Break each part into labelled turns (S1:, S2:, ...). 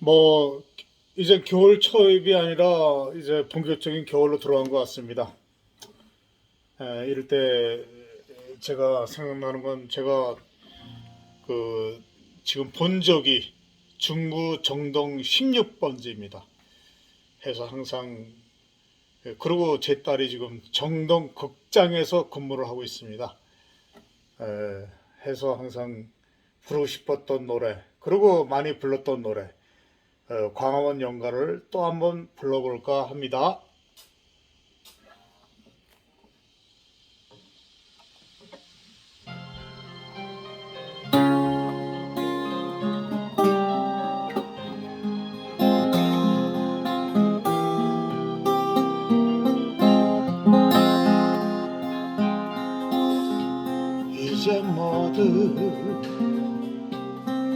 S1: 뭐 이제 겨울 초입이 아니라 이제 본격적인 겨울로 들어간 것 같습니다. 에, 이럴 때 제가 생각나는 건 제가 그 지금 본 적이 중구 정동 16번지입니다. 해서 항상 예, 그리고 제 딸이 지금 정동 극장에서 근무를 하고 있습니다. 에, 해서 항상 부르고 싶었던 노래 그리고 많이 불렀던 노래 어, 광화문 연가를 또 한번 불러볼까 합니다.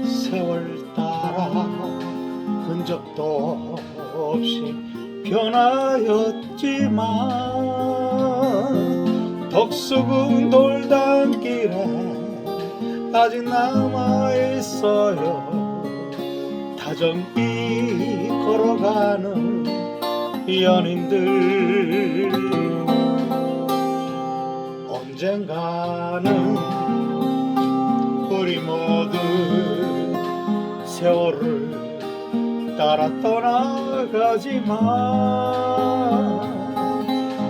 S1: 세월 따라 흔적도 없이 변하였지만 덕수궁 돌담길에 아직 남아있어요. 다정히 걸어가는 연인들. 언젠가는 우리 모두 세월을 따라 떠나가지만.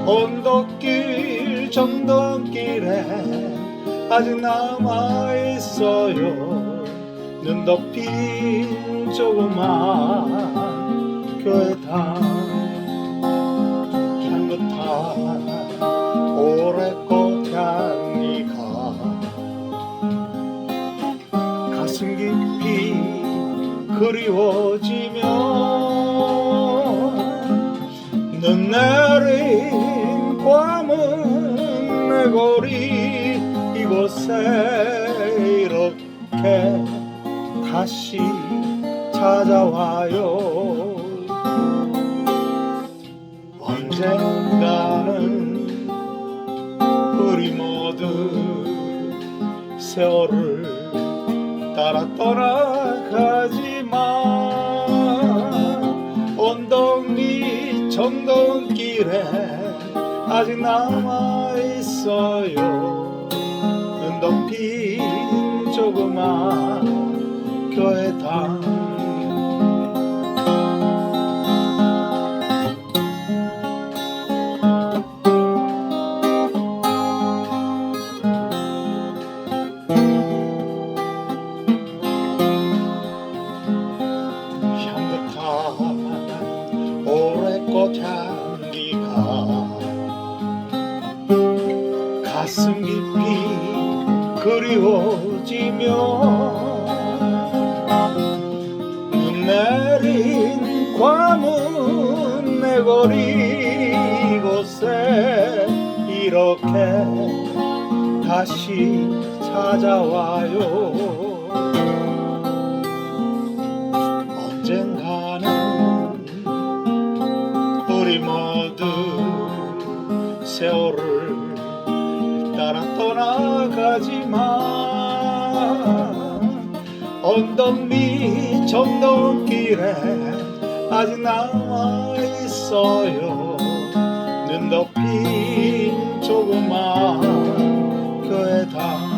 S1: 언덕길 정동길에 아직 남아있어요. 눈 덮인 조그만 교회당. 향긋한 오래꽃 향기가 가슴 깊이 그리워지며 눈 내린 괌은 내 거리 이곳에 이렇게 다시 찾아와요. 언젠가는 우리 모두 세월을 따라 떠나가지 밑 정동길에 아직 남아 있어요. 눈 덮인 조그만 교회당 향기가 가슴 깊이 그리워지며 눈 내린 괌은 내 거리 이곳에 이렇게 다시 찾아와요 떠나가지만 언덕 밑 정동길에 아직 남아 있어요. 눈 덮인 조그만 교회당